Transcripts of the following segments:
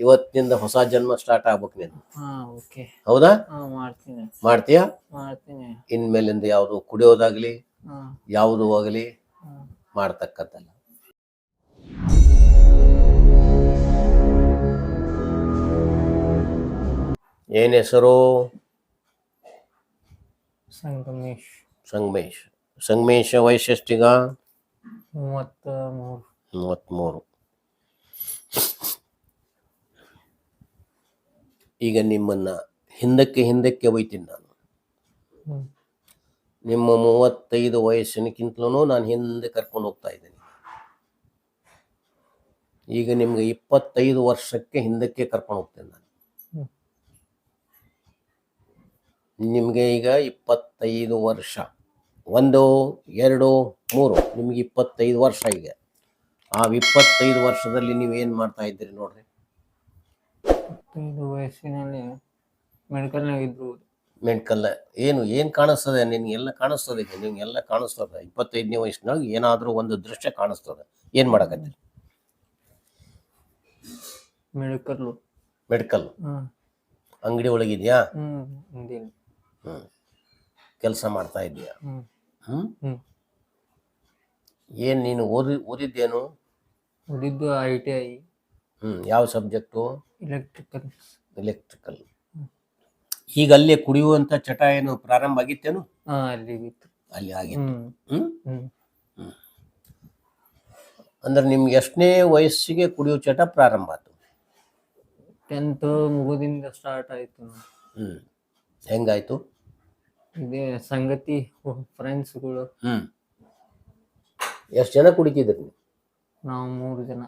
ಇವತ್ತಿನಿಂದ ಹೊಸ ಜನ್ಮ ಸ್ಟಾರ್ಟ್ ಆಗ್ಬೇಕು ನೀನು. ಓಕೆ ಹೌದಾ? ಮಾಡ್ತೀನಿ. ಮಾಡ್ತೀಯಾ? ಮಾಡ್ತೀನಿ. ಇನ್ಮೇಲಿಂದ ಯಾವುದು ಕುಡಿಯೋದಾಗ್ಲಿ ಯಾವುದು ಆಗಲಿ ಮಾಡ್ತಕ್ಕಂಥಲ್ಲ ಏನ್ ಹೆಸರು? ಸಂಗಮೇಶ್. ಸಂಗಮೇಶ್. ಸಂಗಮೇಶ ವಯಸ್ಸೆಷ್ಟೀಗ ಮೂವತ್ತ ಮೂರು ಮೂವತ್ತ್ಮೂರು ಈಗ ನಿಮ್ಮನ್ನ ಹಿಂದಕ್ಕೆ ಹಿಂದಕ್ಕೆ ಒಯ್ತೀನಿ ನಾನು. ನಿಮ್ಮ ಮೂವತ್ತೈದು ವಯಸ್ಸಿನಕ್ಕಿಂತಲೂ ನಾನು ಹಿಂದೆ ಕರ್ಕೊಂಡು ಹೋಗ್ತಾ ಇದ್ದೀನಿ. ಈಗ ನಿಮ್ಗೆ ಇಪ್ಪತ್ತೈದು ವರ್ಷಕ್ಕೆ ಹಿಂದಕ್ಕೆ ಕರ್ಕೊಂಡು ಹೋಗ್ತೇನೆ ನಾನು. ನಿಮ್ಗೆ ಈಗ ಇಪ್ಪತ್ತೈದು ವರ್ಷ. ಒಂದು ಎರಡು ಮೂರು. ನಿಮ್ಗೆ ಇಪ್ಪತ್ತೈದು ವರ್ಷ ಈಗ. ಆ ಇಪ್ಪತ್ತೈದು ವರ್ಷದಲ್ಲಿ ನೀವು ಏನು ಮಾಡ್ತಾ ಇದ್ದೀರಿ ನೋಡ್ರಿ? ಇಪ್ಪತ್ತೈದು ವಯಸ್ಸಿನಲ್ಲಿ ಮೆಡಿಕಲ್ನಾಗ ಇದ್ರು ಮೆಣ್ಕಲ್ಲ ಏನು ಏನು ಕಾಣಿಸ್ತದೆ? ನಿನಗೆಲ್ಲ ಕಾಣಿಸ್ತದೆ ಈಗ ನಿಮಗೆಲ್ಲ ಕಾಣಿಸ್ತದೆ. ಇಪ್ಪತ್ತೈದನೇ ವಯಸ್ಸಿನಾಗ ಏನಾದರೂ ಒಂದು ದೃಶ್ಯ ಕಾಣಿಸ್ತದೆ. ಏನು ಮಾಡಕತ್ತೀರಿ? ಮೆಡಿಕಲ್ ಮೆಡಿಕಲ್ ಹ್ಮ್ ಅಂಗಡಿ ಒಳಗಿದ್ಯಾ ಹ್ಞೂ ಕೆಲಸ ಮಾಡ್ತಾ ಇದೆಯಾ? ಹ್ಞೂ ಹ್ಮ್? ಏನು ನೀನು ಓದಿ ಓದಿದ್ದೇನು? ಓದಿದ್ದು ಐ ಟಿ ಐ ಹ್ಞೂ ಯಾವ ಸಬ್ಜೆಕ್ಟು ಎಲೆಕ್ಟ್ರಿಕಲ್ ಎಲೆಕ್ಟ್ರಿಕಲ್ ಈಗ ಅಲ್ಲೇ ಕುಡಿಯುವಂಥ ಚಟ ಏನು ಪ್ರಾರಂಭ ಆಗಿತ್ತೇನು? ಹಾ ಅಲ್ಲಿಗಿತ್ತು ಅಲ್ಲಿ ಆಗಿತ್ತು. ಹ್ಮ್. ಹ್ಮ್? ಅಂದ್ರೆ ನಿಮ್ಗೆ ಎಷ್ಟನೇ ವಯಸ್ಸಿಗೆ ಕುಡಿಯುವ ಚಟ ಪ್ರಾರಂಭ ಆಯ್ತು? ಟೆಂತ್ ಮುಗುದಿಂದ ಸ್ಟಾರ್ಟ್ ಆಯ್ತು. ಹ್ಞೂ ಹೆಂಗಾಯ್ತು? ಇದೇ ಸಂಗತಿ ಫ್ರೆಂಡ್ಸ್ಗಳು ಹ್ಞೂ ಎಷ್ಟು ಜನ ಕುಡಿತಿದ್ರಿ ನೀವು? ನಾವು ಮೂರು ಜನ.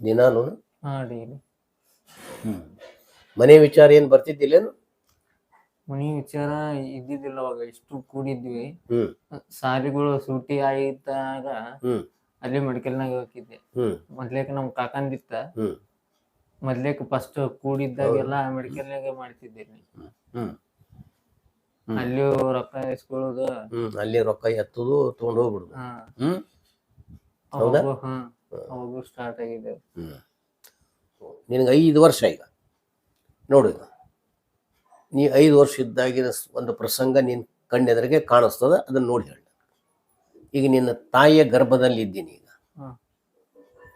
ದಿನಾನು ಹಾ ಡೈಲಿ ಹ್ಞೂ ಮನೆ ವಿಚಾರ ಏನ್ ಬರ್ತಿದ್ದಿಲ್ಲೇನು ಮನಿ ವಿಚಾರ ಇದ್ದಿದ್ದಿಲ್ಲ ಅವಾಗ ಇಷ್ಟು ಕೂಡಿದ್ವಿ. ಸಾರಿಗಳು ಸಾಲಿಗಳು ಸೂಟಿ ಆಗಿದ್ದಾಗ ಹ್ಮ್. ಅಲ್ಲಿ ಮೆಡಿಕಲ್ನಾಗ ಹೋಗಿದ್ದೆ. ಹ್ಞೂ ಮೊದ್ಲೇಕ ನಮ್ ಕಾಕಂದಿತ್ತ. ಮೊದ್ಲೇಕ ಫಸ್ಟ್ ಕೂಡಿದ್ದಾಗೆಲ್ಲ ಮೆಡಿಕಲ್ನಾಗ ಮಾಡ್ತಿದ್ದೀನಿ ಹ್ಮ್. ಅಲ್ಲಿ ರೊಕ್ಕ ಇಸ್ಕೊಳ್ಳೋದು ಹ್ಮ್. ಅಲ್ಲಿ ರೊಕ್ಕ ಎತ್ತುದು ತಗೊಂಡ್ ಹೋಗ್ಬಿಡುದು. ಹಾ. ಹ್ಞೂ ಹೌದಾ? ಅವಾಗೂ ಹಾ. ಅವಾಗೂ ಸ್ಟಾರ್ಟ್ ಆಗಿದೆ ಹ್ಞೂ ನಿನಗೆ ಐದು ವರ್ಷ ಈಗ. ನೋಡು ಈಗ. ನೀ ಐದು ವರ್ಷ ಇದ್ದಾಗಿನ ಒಂದು ಪ್ರಸಂಗ ನಿನ್ನ ಕಣ್ಣೆದರಿಗೆ ಕಾಣಿಸ್ತದೆ ಅದನ್ನು ನೋಡಿ ಹೇಳ. ಈಗ ನಿನ್ನ ತಾಯಿಯ ಗರ್ಭದಲ್ಲಿ ಇದ್ದೀನಿ ಈಗ.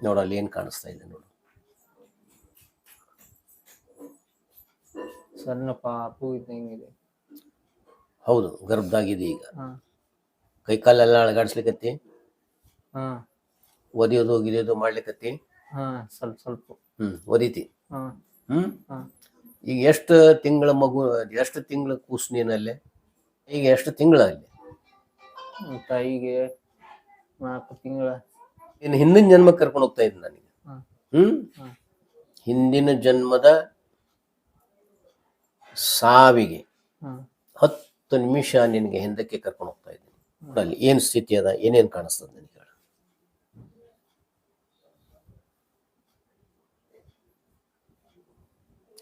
ನೋಡು ಅಲ್ಲಿ ಏನು ಕಾಣಿಸ್ತಾ ಇದೆ ನೋಡು. ಸಣ್ಣ ಪಾಪು ಇದ್ದಂಗಿದೆ ಹೌದು ಗರ್ಭದಾಗಿದೆ ಈಗ. ಕೈಕಾಲೆಲ್ಲ ಕೈ ಕಾಲೆಲ್ಲ ಅಳಗಾಡ್ಸ್ಲಿಕತ್ತಿ? ಹಾ. ಒದಿಯೋದು ಗಿರಿಯೋದು ಮಾಡ್ಲಿಕ್ಕತ್ತಿ ಹಾ ಸ್ವಲ್ಪ ಸ್ವಲ್ಪ. ಹ್ಞೂ ಒದಿತಿ ಹ್ಮ್? ಈಗ ಎಷ್ಟು ತಿಂಗಳ ಮಗು ಎಷ್ಟು ತಿಂಗಳ ಕೂಸು ನೀನಲ್ಲೇ? ಈಗ ಎಷ್ಟು ತಿಂಗಳ ಅಲ್ಲಿ? ತಾಯಿಗೆ ನಾಲ್ಕು ತಿಂಗಳ. ಇನ್ನು ಹಿಂದಿನ ಜನ್ಮಕ್ಕೆ ಕರ್ಕೊಂಡು ಹೋಗ್ತಾ ಇದ್ದೀನಿ ನನಗೆ ಹ್ಮ್? ಹಿಂದಿನ ಜನ್ಮದ ಸಾವಿಗೆ ಹತ್ತು ನಿಮಿಷ ನಿನಗೆ ಹಿಂದಕ್ಕೆ ಕರ್ಕೊಂಡು ಹೋಗ್ತಾ ಇದ್ದೀನಿ. ಅಲ್ಲಿ ಏನು ಸ್ಥಿತಿ ಅದ ಏನೇನು ಕಾಣಿಸ್ತದೆ ನನಗೆ?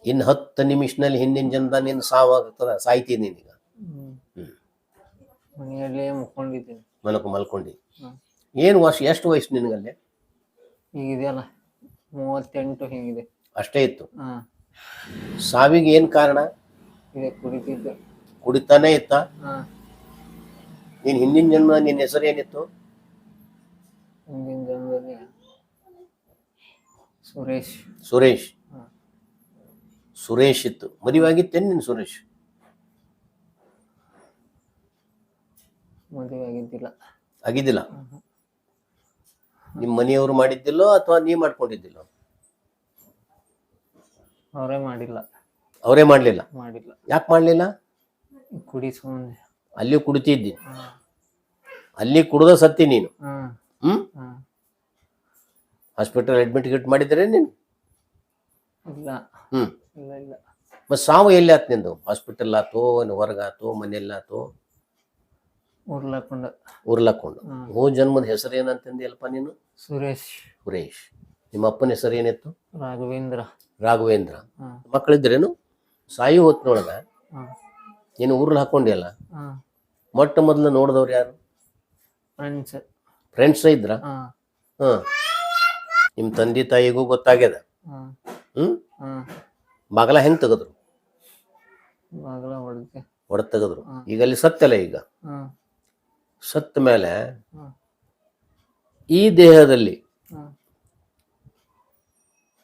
ಇನ್ನು ಹತ್ತು ನಿಮಿಷನಲ್ಲಿ ಹಿಂದಿನ ಜನ್ಮದ ನಿನ್ನ ಸಾವಾಗ್ತದ ಸಾಯ್ತೀನಿ ನೀನೀಗ? ಮನೆಯಲ್ಲೇ ಮುಕ್ಕೊಂಡಿದ್ದೀನಿ ಮಲಕ ಮಲ್ಕೊಂಡಿ. ಏನು ವರ್ಷ ಎಷ್ಟು ವಯಸ್ಸು ನಿನಗಲ್ಲೇ? ಈಗ ಇದೆಯಲ್ಲ ಮೂವತ್ತೆಂಟು ಹಿಂಗಿದೆ. ಅಷ್ಟೇ ಇತ್ತು? ಹಾ. ಸಾವಿಗೆ ಏನು ಕಾರಣ? ಇದೆ ಕುಡಿತಿದ್ದೆ. ಕುಡಿತಾನೆ ಇತ್ತ? ಹಾ. ನೀನು ಹಿಂದಿನ ಜನ್ಮ ನಿನ್ನ ಹೆಸರು ಏನಿತ್ತು? ಹಿಂದಿನ ಜನ್ಮದಲ್ಲಿ ಸುರೇಶ್. ಸುರೇಶ್. ಸುರೇಶ್ ಇತ್ತು. ಮದುವೆ ಆಗಿತ್ತೇನು ನಿನ್ನ ಸುರೇಶ್. ಮದುವೆ ಆಗಿದ್ದಿಲ್ಲ. ಆಗಿದ್ದಿಲ್ಲ ನಿಮ್ಮ ಮನೆಯವರು ಮಾಡಿದ್ದಿಲ್ಲೋ ಅಥವಾ ನೀ ಮಾಡ್ಕೊಂಡಿದ್ದಿಲ್ಲೋ? ಅವರೇ ಮಾಡಿಲ್ಲ. ಅವರೇ ಮಾಡಲಿಲ್ಲ? ಮಾಡಿಲ್ಲ. ಯಾಕೆ ಮಾಡಲಿಲ್ಲ? ಕುಡಿಸ್ಕೊಂಡೆ. ಅಲ್ಲಿ ಕುಡಿತಿದ್ದಿ. ಅಲ್ಲಿ ಕುಡ್ದ ಸತ್ತಿ ನೀನು. ಹ್ಮ್. ಹಾಸ್ಪಿಟಲ್ ಅಡ್ಮಿಟ್ ಗಿಟ್ ಮಾಡಿದ್ರೆ ನೀನು? ಇಲ್ಲ. ಹ್ಮ್. ಇಲ್ಲ ಇಲ್ಲ. ಮತ್ತೆ ಸಾವು ಎಲ್ಲಿ ಆತ್ ನಿಂದು? ಹಾಸ್ಪಿಟಲ್ ಆತೋ ಹೊರಗಾತು ಮನೆಯಲ್ಲಾತೋ ಉರ್ಲಾಕೊಂಡ ಉರ್ಲಕ್ಕೊಂಡು ಹ್ಮ್. ಹೋ ಜನ್ಮದ ಹೆಸರು ಏನಂತಂದಿಯಲ್ಪ ನೀನು? ಸುರೇಶ್. ಸುರೇಶ್. ನಿಮ್ಮ ಅಪ್ಪನ ಹೆಸರು ಏನಿತ್ತು? ರಾಘವೇಂದ್ರ. ರಾಘವೇಂದ್ರ. ಹಾ ಮಕ್ಕಳಿದ್ರೇನು ಸಾಯಿ ಹೊತ್ನೊಳಗ ಹಾ ನೀನು ಊರ್ಲ್ ಹಾಕೊಂಡಿಯಲ್ಲ? ಹಾ ಮೊಟ್ಟ ಮೊದಲು ನೋಡಿದವ್ರು ಯಾರು? ಫ್ರೆಂಡ್ಸ್ ಫ್ರೆಂಡ್ಸ್ ಇದ್ರ? ಹಾ ಹ್ಮ್. ನಿಮ್ಮ ತಂದೆ ತಾಯಿಗೂ ಗೊತ್ತಾಗ್ಯದ? ಹಾ ಹ್ಮ್? ಬಾಗಲ ಹೆಂಗ್ ತೆಗೆದ್ರು? ಬಾಗಲ ಹೊಡೆದೆ ಹೊಡೆದ್ ತೆಗೆದ್ರು. ಈಗ ಅಲ್ಲಿ ಸತ್ತಲ್ಲ ಈಗ? ಸತ್ತ ಮೇಲೆ ಈ ದೇಹದಲ್ಲಿ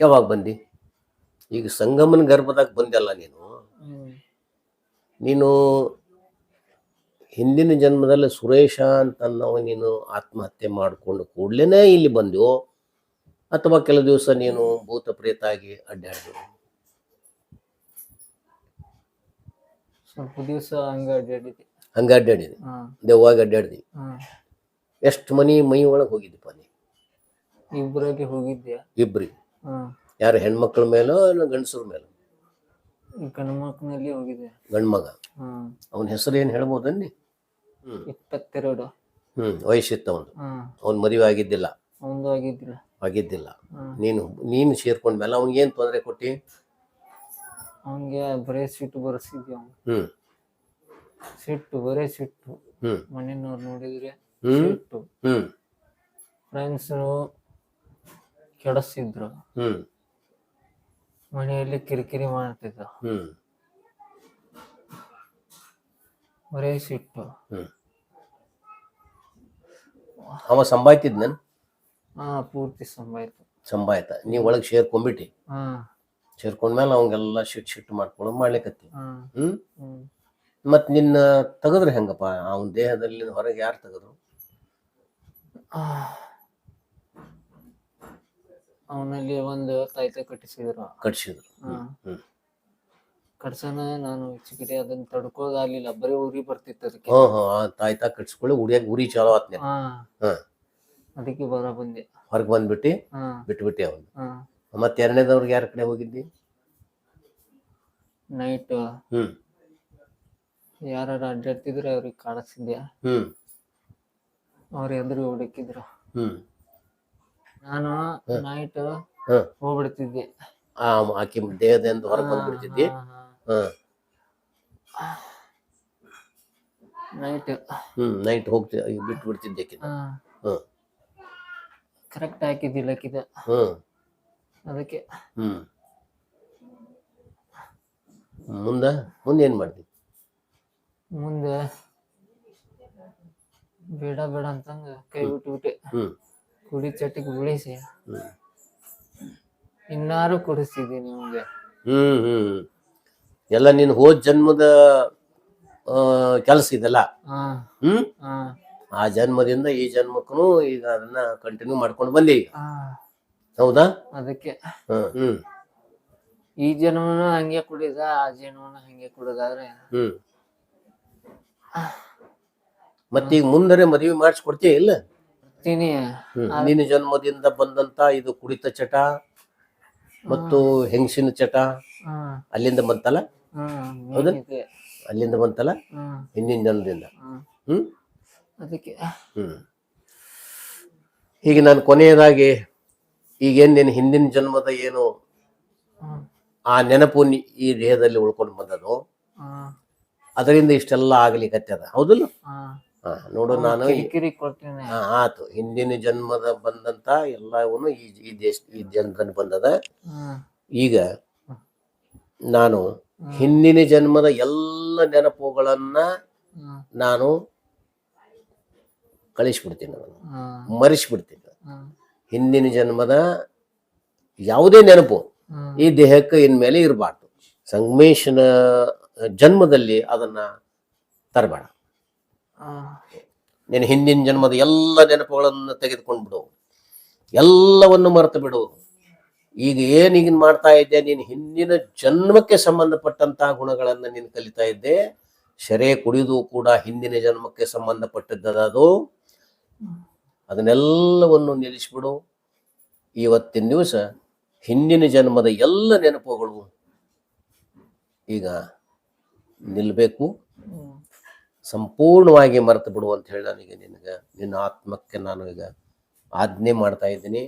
ಯಾವಾಗ ಬಂದಿ? ಈಗ ಸಂಗಮನ ಗರ್ಭದಾಗ ಬಂದಲ್ಲ ನೀನು? ನೀನು ಹಿಂದಿನ ಜನ್ಮದಲ್ಲಿ ಸುರೇಶ ಅಂತ ಅನ್ನೋ ನೀನು ಆತ್ಮಹತ್ಯೆ ಮಾಡಿಕೊಂಡು ಕೂಡ್ಲೇನೆ ಇಲ್ಲಿ ಬಂದೆಯೋ? ಅಥವಾ ಕೆಲವು ದಿವಸ ನೀನು ಭೂತ ಪ್ರೇತ ಆಗಿ ಅಡ್ಡಾಡಿದ್ರು ಸ್ವಲ್ಪ ದಿವಸ ಹಂಗ ಅಡ್ಡಾಡಿದ್ದೆ. ಹಂಗ ಅಡ್ಡಾಡಿದೆ ದೆವ್ವಾಗಿ ಅಡ್ಡಾಡಿದಿ. ಎಷ್ಟು ಮನಿ ಮೈ ಒಳಗೆ ಹೋಗಿದ್ದಪ್ಪ ನೀ? ಇಬ್ಬರಾಗಿ ಹೋಗಿದ್ಯಾ ಇಬ್ರಿ. ಹ್ಮ್ ಯಾರು ಹೆಣ್ಮಕ್ಳ ಮೇಲೋ ಇಲ್ಲ ಗಂಡಸ್ರ ಮೇಲೋ? ಗಂಡ್ಮಕ್ನಲ್ಲಿ ಹೋಗಿದ್ದೆ. ಗಂಡ್ಮಗ ಅವನ ಹೆಸರು ಏನು ಹೇಳ್ಬೋದನ್ನಿ ಹ್ಮ್. ಇಪ್ಪತ್ತೆರಡು. ಹ್ಮ್ ವಯಸ್ಸಿತ್ತು ಅವನು ಅವನ ಮದುವೆ ಆಗಿದ್ದಿಲ್ಲ. ಅವಂದು ಆಗಿದ್ದಿಲ್ಲ. ಆಗಿದ್ದಿಲ್ಲ. ನೀನು ನೀನು ಸೇರ್ಕೊಂಡ್ಮೇಲೆ ಅವ್ನಿಗೆ ಏನು ತೊಂದರೆ ಕೊಟ್ಟಿ? ಅವನಿಗೆ ಬರೇ ಸಿಟ್ಟು ಬರ್ಸಿದ್ವಿ ಅವ್ನು. ಹ್ಞೂ ಸಿಟ್ಟು ಬರೇ ಸಿಟ್ಟು ಹ್ಞೂ ಮನೆಯವ್ರು ನೋಡಿದ್ರೆ ಹ್ಞೂ ಸಿಟ್ಟು ಹ್ಞೂ ಫ್ರೆಂಡ್ಸ್ ಕೆಡಿಸ್ತಿದ್ರು ಹ್ಞೂ ಮನೆಯಲ್ಲಿ ಕಿರಿಕಿರಿ ಮಾಡ್ತಿದ್ದ ಹ್ಞೂ ಬರೇ ಸಿಟ್ಟು ಹ್ಞೂ ಅವ ಸಂಭಾಯ್ತಿದ್ನ ಹಾ ಪೂರ್ತಿ ಸಂಭಾಯ್ತು. ಸಂಭಾಯ್ತ. ನೀ ಒಳಗೆ ಸೇರ್ಕೊಂಡ್ಬಿಟ್ಟಿ. ಹಾ. ಸೇರ್ಕೊಂಡ್ಮೇಲೆ ಅವಂಗೆಲ್ಲ ಶಿಟ್ ಶಿಟ್ ಮಾಡ್ಕೊಳ್ಳೋ ಮಾಡ್ಲಿಕತ್ತಿ ಹಾ. ಹ್ಮ್? ಹ್ಮ್. ಮತ್ ನಿನ್ನ ತೆಗದ್ರ ಹೆಂಗಪ್ಪ? ಅವನ ದೇಹದಲ್ಲಿ ಹೊರಗೆ ಯಾರು ತೆಗೆದ್ರು? ಅವನಲ್ಲಿ ಒಂದು ತಾಯ್ತ ಕಟ್ಟಿಸಿದ್ರು. ಕಟ್ಸಿದ್ರು. ಹ್ಮ್ ಕಡ್ಸನ ನಾನು ಚಿಕಿಟಿ ಅದನ್ನ ತಡ್ಕೋದಾಗ್ಲಿಲ್ಲ. ಬರೀ ಉರಿ ಬರ್ತಿತ್ತು ಅದಕ್ಕೆ. ಹ್ಮ್ ಹ್ಮ್. ಆ ತಾಯ್ತಾ ಕಟ್ಸ್ಕೊಳ್ಳಿ ಉರಿಯಾಗ ಉರಿ ಚಾಲೋ ಆತ್ನೆ. ಹಾ. ಹಾ. ಅದಕ್ಕೆ ಬರ ಬಂದೆ. ಹೊರಗೆ ಬಂದ್ಬಿಟ್ಟು ಹಾ. ಬಿಟ್ಬಿಟ್ಟೆ ಅವನು. ಹಾ. ಮತ್ತೆ ಎರಡನೇದವ್ರಿಗೆ ಯಾರ ಕಡೆ ಹೋಗಿದ್ದಿ? ನೈಟ್ ಹ್ಮ್. ಯಾರು ಅಡ್ಡಾಡ್ತಿದ್ರೆ ಅವ್ರಿಗೆ ಕಾಣಿಸ್ತಿದ್ಯಾ? ಹ್ಮ್. ಅವ್ರ ಎದುರು ಹುಡುಕಿದ್ರು. ಹ್ಮ್. ನಾನು ನೈಟ್ ಹೋಗ್ಬಿಡ್ತಿದ್ದೆ. ಆ ಆಕಿ ದೇಹದಿಂದ ಹೊರಗೆ ಬಂದ್ಬಿಡ್ತಿದ್ದೆ? ಹ್ಮ್ ನೈಟ್ ಹ್ಮ್ ನೈಟ್ ಹೋಗ್ತಿ ಬಿಟ್ಟು ಬಿಡ್ತಿದ್ದೆ ಆಕಿನ ಹ್ಮ್ ಕರೆಕ್ಟ್ ಹಾಕಿದ್ದಿಲ್ಲ ಹ್ಮ್. ಅದಕ್ಕೆ. ಹ್ಮ್. ಮುಂದ ಮುಂದೆ ಏನ್ ಮಾಡ್ತಿ? ಮುಂದೆ ಬೇಡ ಬೇಡ ಅಂತಂಗ ಕೈ ಬಿಟ್ಬಿಟ್ಟೆ ಹ್ಮ್. ಕುಡಿ ಚಟಿಗೆ ಬಿಳಿಸಿ ಹ್ಮ್. ಇನ್ನಾರು ಕುಡಿಸ್ತಿದ್ದೀನಿ ನಿಮ್ಗೆ. ಹ್ಮ್ ಹ್ಮ್ ಎಲ್ಲ ನೀನು ಹೋದ್ ಜನ್ಮದ ಕೆಲಸ ಇದೆಲ್ಲ? ಹಾ. ಹ್ಮ್? ಹಾ. ಆ ಜನ್ಮದಿಂದ ಈ ಜನ್ಮಕ್ಕೂ ಈಗ ಅದನ್ನ ಕಂಟಿನ್ಯೂ ಮಾಡ್ಕೊಂಡು ಬಂದೆ ಈಗ. ಹೌದಾ? ಅದಕ್ಕೆ. ಹ್ಮ್. ಈ ಜನ್ಮನ ಹಂಗೆ ಕುಡಿದ ಆ ಜನ್ಮನ ಹಂಗೆ ಕುಡಿದಾದ್ರೆ ಹ್ಮ್. ಮತ್ತೀಗ ಮುಂದರೆ ಮದುವೆ ಮಾಡಿಸ್ಕೊಡ್ತೀಯ ಇಲ್ಲ? ನಿನ್ನ ಜನ್ಮದಿಂದ ಬಂದಂತ ಇದು ಕುಡಿತ ಚಟ ಮತ್ತು ಹೆಂಗಸಿನ ಚಟ ಅಲ್ಲಿಂದ ಬಂತಲ್ಲ? ಹೌದಾ? ಅಲ್ಲಿಂದ ಬಂತಲ್ಲ? ಹಿಂದಿನ ಜನ್ಮದಿಂದ. ಹ್ಮ್. ಅದಕ್ಕೆ. ಹೀಗೆ ನಾನು ಕೊನೆಯದಾಗಿ ಈಗೇನು ನೀನು ಹಿಂದಿನ ಜನ್ಮದ ಏನು ಆ ನೆನಪು ಈ ದೇಹದಲ್ಲಿ ಉಳ್ಕೊಂಡು ಬಂದದು ಅದರಿಂದ ಇಷ್ಟೆಲ್ಲ ಆಗ್ಲಿಕತ್ತದ ಹೌದಲ್ಲ? ನೋಡು ನಾನು ಆತು. ಹಿಂದಿನ ಜನ್ಮದ ಬಂದಂತ ಎಲ್ಲವೂ ಈ ಈ ದೇಶ ಈ ಜನ್ಮದಲ್ಲಿ ಬಂದದ. ಈಗ ನಾನು ಹಿಂದಿನ ಜನ್ಮದ ಎಲ್ಲ ನೆನಪುಗಳನ್ನ ನಾನು ಕಳಿಸ್ಬಿಡ್ತೀನಿ ನಾನು. ಮರಿಸ್ಬಿಡ್ತೀನಿ. ಹಿಂದಿನ ಜನ್ಮದ ಯಾವುದೇ ನೆನಪು ಈ ದೇಹಕ್ಕೆ ಇನ್ಮೇಲೆ ಇರಬಾರ್ದು. ಸಂಗಮೇಶನ ಜನ್ಮದಲ್ಲಿ ಅದನ್ನ ತರಬೇಡ. ನೀನು ಹಿಂದಿನ ಜನ್ಮದ ಎಲ್ಲ ನೆನಪುಗಳನ್ನು ತೆಗೆದುಕೊಂಡು ಬಿಡು. ಎಲ್ಲವನ್ನು ಮರೆತು ಬಿಡು. ಈಗ ಏನ್ ಈಗ ಮಾಡ್ತಾ ಇದ್ದೆ ನೀನು ಹಿಂದಿನ ಜನ್ಮಕ್ಕೆ ಸಂಬಂಧಪಟ್ಟಂತಹ ಗುಣಗಳನ್ನು ನೀನು ಕಲಿತಾ ಇದ್ದೆ ಶರೆ ಕುಡಿದು ಕೂಡ ಹಿಂದಿನ ಜನ್ಮಕ್ಕೆ ಸಂಬಂಧಪಟ್ಟದ್ದು ಅದು ಅದನ್ನೆಲ್ಲವನ್ನು ನಿಲ್ಲಿಸ್ಬಿಡು. ಇವತ್ತಿನ ದಿವಸ ಹಿಂದಿನ ಜನ್ಮದ ಎಲ್ಲ ನೆನಪುಗಳು ಈಗ ನಿಲ್ಲಬೇಕು ಸಂಪೂರ್ಣವಾಗಿ ಮರೆತು ಬಿಡು ಅಂತ ಹೇಳಿ ನನಗೆ ನಿನಗೆ, ನಿನ್ನ ಆತ್ಮಕ್ಕೆ ನಾನು ಈಗ ಆಜ್ಞೆ ಮಾಡ್ತಾ ಇದ್ದೀನಿ.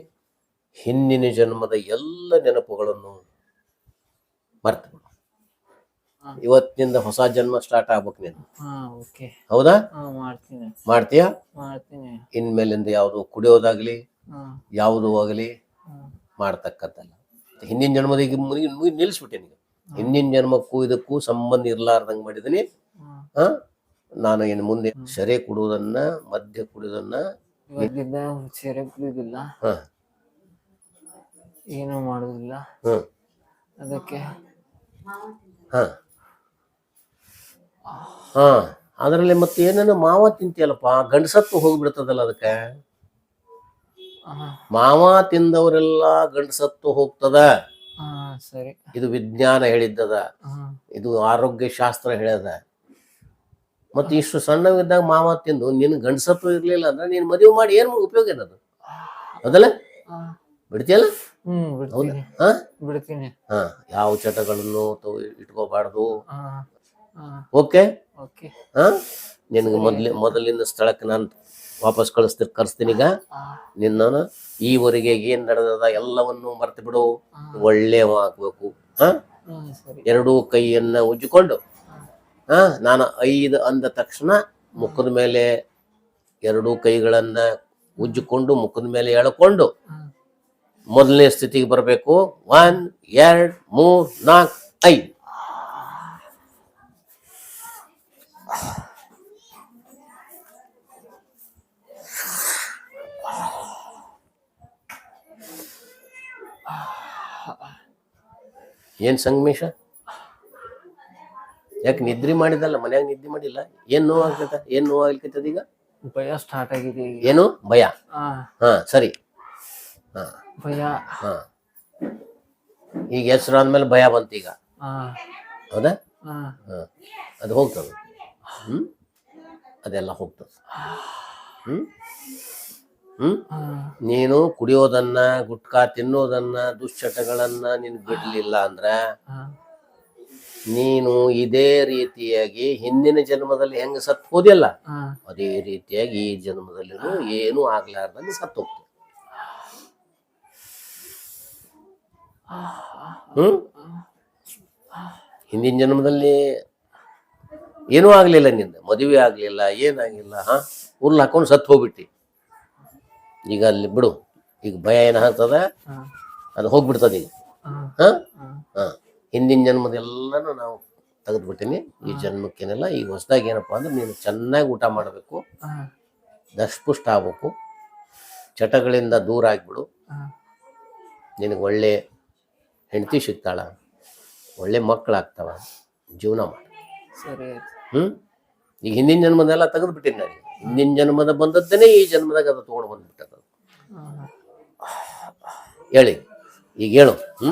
ಹಿಂದಿನ ಜನ್ಮದ ಎಲ್ಲ ನೆನಪುಗಳನ್ನು ಮರೆತು. ಇವತ್ತಿನಿಂದ ಹೊಸ ಜನ್ಮ ಸ್ಟಾರ್ಟ್ ಆಗ್ಬೇಕು ನೀನು. ಹೌದಾ? ಮಾಡ್ತೀಯಾ? ಇನ್ಮೇಲಿಂದ ಯಾವುದು ಕುಡಿಯೋದಾಗ್ಲಿ ಯಾವುದು ಆಗಲಿ ಮಾಡ್ತಕ್ಕಂಥಲ್ಲ ಹಿಂದಿನ ಜನ್ಮದ ಈಗ ಮುಗಿ ನಿಲ್ಲಿಸ್ಬಿಟ್ಟೆ ಹಿಂದಿನ ಜನ್ಮಕ್ಕೂ ಇದಕ್ಕೂ ಸಂಬಂಧ ಇರ್ಲಾರ್ದಂಗ್ ಮಾಡಿದೀನಿ. ಹಾ. ನಾನು ಇನ್ನು ಮುಂದೆ ಸೆರೆ ಕುಡುವುದನ್ನ ಮದ್ಯ ಕುಡಿಯೋದನ್ನ ಸೆರೆ ಕುಡಿಯೋದಿಲ್ಲ. ಹಾ. ಏನು ಮಾಡೋದಿಲ್ಲ. ಅದಕ್ಕೆ ಹಾ. ಹಾ ಅದರಲ್ಲಿ ಮತ್ತೆ ಏನೇನು ಮಾವ ತಿಂತೀಯಲ್ಲಪ್ಪ? ಗಂಡಸತ್ತು ಹೋಗ್ಬಿಡ್ತದಲ್ಲ ಅದಕ್ಕೆ? ಮಾವ ತಿಂದವರೆಲ್ಲ ಗಂಡಸತ್ತು ಹೋಗ್ತದ? ಸರಿ. ಇದು ವಿಜ್ಞಾನ ಹೇಳಿದ್ದದ. ಇದು ಆರೋಗ್ಯ ಶಾಸ್ತ್ರ ಹೇಳ್ಯದ ಮತ್ತೆ ಇಷ್ಟು ಸಣ್ಣವಿದ್ದಾಗ ಮಾವ ತಿಂದು ನಿನ್ ಗಂಡಸತ್ವ ಇರ್ಲಿಲ್ಲ ಅಂದ್ರೆ ನೀನ್ ಮದುವೆ ಮಾಡಿ ಏನ್ ಉಪಯೋಗ ಏನದು? ಅದಲ್ಲ ಬಿಡ್ತೀಯಲ್ಲ? ಹ್ಮ್ ಬಿಡ್ತೀನಿ. ಹಾ? ಬಿಡ್ತೀನಿ. ಹಾ ಯಾವ ಚಟಗಳನ್ನು ಇಟ್ಕೋಬಾರ್ದು. ಓಕೆ? ನಿನಗೆ ಮೊದ್ಲಿ ಮೊದಲಿನ ಸ್ಥಳಕ್ಕೆ ನಾನು ವಾಪಸ್ ಕಳಿಸ್ತೀನಿ ಕರ್ಸ್ತೀನಿ ಈಗ. ನಿನ್ನ ಈವರೆಗೆ ಏನ್ ನಡೆದದ ಎಲ್ಲವನ್ನು ಮರ್ತು ಬಿಡು. ಒಳ್ಳೆಯವ ಆಗ್ಬೇಕು ಹಾ? ಎರಡೂ ಕೈಯನ್ನ ಉಜ್ಜಿಕೊಂಡು. ಹಾ. ನಾನು ಐದು ಅಂದ ತಕ್ಷಣ ಮುಖದ ಮೇಲೆ ಎರಡೂ ಕೈಗಳನ್ನ ಉಜ್ಜಿಕೊಂಡು ಮುಖದ ಮೇಲೆ ಎಳ್ಕೊಂಡು ಮೊದಲನೇ ಸ್ಥಿತಿಗೆ ಬರಬೇಕು. ಒನ್ ಎರಡ್ ಮೂರ್ ನಾಲ್ಕು ಐದು. ಏನ್ ಸಂಗಮೇಶ ಯಾಕೆ ನಿದ್ರೆ ಮಾಡಿದಲ್ಲ ಮನ್ಯಾಗ ನಿದ್ದೆ ಮಾಡಿಲ್ಲ? ಏನ್ ನೋವು ಆಗ್ತದ ಏನ್ ನೋವು ಆಗ್ಲಿಕ್ಕತ್ತದ ಈಗ? ಭಯ ಸ್ಟಾರ್ಟ್ ಆಗಿದೆ ಈಗ. ಏನು? ಭಯ? ಹಾ. ಸರಿ. ಹಾ. ಭಯ. ಹಾ. ಈಗ ಹೆಸರು ಅಂದ್ಮೇಲೆ ಭಯ ಬಂತು ಈಗ. ಹೌದಾ? ಹಾ. ಅದು ಹೋಗ್ತದೆ. ಅದೆಲ್ಲ ಹೋಗ್ತದೆ. ಹ್ಮ್? ನೀನು ಕುಡಿಯೋದನ್ನ, ಗುಟ್ಕಾ ತಿನ್ನೋದನ್ನ, ದುಶ್ಚಟಗಳನ್ನ ನೀನು ಬಿಡ್ಲಿಲ್ಲ ಅಂದ್ರೆ ನೀನು ಇದೇ ರೀತಿಯಾಗಿ ಹಿಂದಿನ ಜನ್ಮದಲ್ಲಿ ಹೆಂಗ ಸತ್ತು ಹೋದಿಲ್ಲ ಅದೇ ರೀತಿಯಾಗಿ ಈ ಜನ್ಮದಲ್ಲಿ ಏನು ಆಗ್ಲಾರ್ದಲ್ಲಿ ಸತ್ತು ಹೋಗ್ತದೆ. ಹ್ಮ್? ಹಿಂದಿನ ಜನ್ಮದಲ್ಲಿ ಏನೂ ಆಗಲಿಲ್ಲ ನಿಂದ ಮದುವೆ ಆಗಲಿಲ್ಲ ಏನಾಗಿಲ್ಲ ಹಾ? ಉರ್ಲ್ ಹಾಕೊಂಡು ಸತ್ತು ಹೋಗ್ಬಿಟ್ಟಿ. ಈಗ ಅಲ್ಲಿ ಬಿಡು ಈಗ ಭಯ ಏನಾಗ್ತದ? ಅದು ಹೋಗ್ಬಿಡ್ತದ ಈಗ. ಹಾ. ಹಾ? ಹಿಂದಿನ ಜನ್ಮದೆಲ್ಲನೂ ನಾವು ತೆಗೆದ್ಬಿಟ್ಟಿನಿ ಈ ಜನ್ಮಕ್ಕೇನೆಲ್ಲ ಈಗ ಹೊಸದಾಗಿ ಏನಪ್ಪಾ ಅಂದ್ರೆ ನೀನು ಚೆನ್ನಾಗಿ ಊಟ ಮಾಡಬೇಕು ದಷ್ಟಪುಷ್ಟ ಆಗ್ಬೇಕು ಚಟಗಳಿಂದ ದೂರ ಆಗಿಬಿಡು. ನಿನಗೆ ಒಳ್ಳೆ ಹೆಂಡತಿ ಸಿಗ್ತಾಳ ಒಳ್ಳೆ ಮಕ್ಕಳಾಗ್ತಾವ ಜೀವನ ಮಾಡಿ. ಸರಿ ಆಯ್ತು. ಹ್ಞೂ ಈಗ ಹಿಂದಿನ ಜನ್ಮದೆಲ್ಲ ತೆಗೆದ್ಬಿಟ್ಟಿನಿ ನಾನು. ಹಿಂದಿನ ಜನ್ಮದ ಬಂದದ್ದೇನೆ ಈ ಜನ್ಮದಾಗ ಅದು ತೊಗೊಂಡು ಬಂದ್ಬಿಟ್ಟದ ಹೇಳಿ ಈಗ ಹೇಳು. ಹ್ಞೂ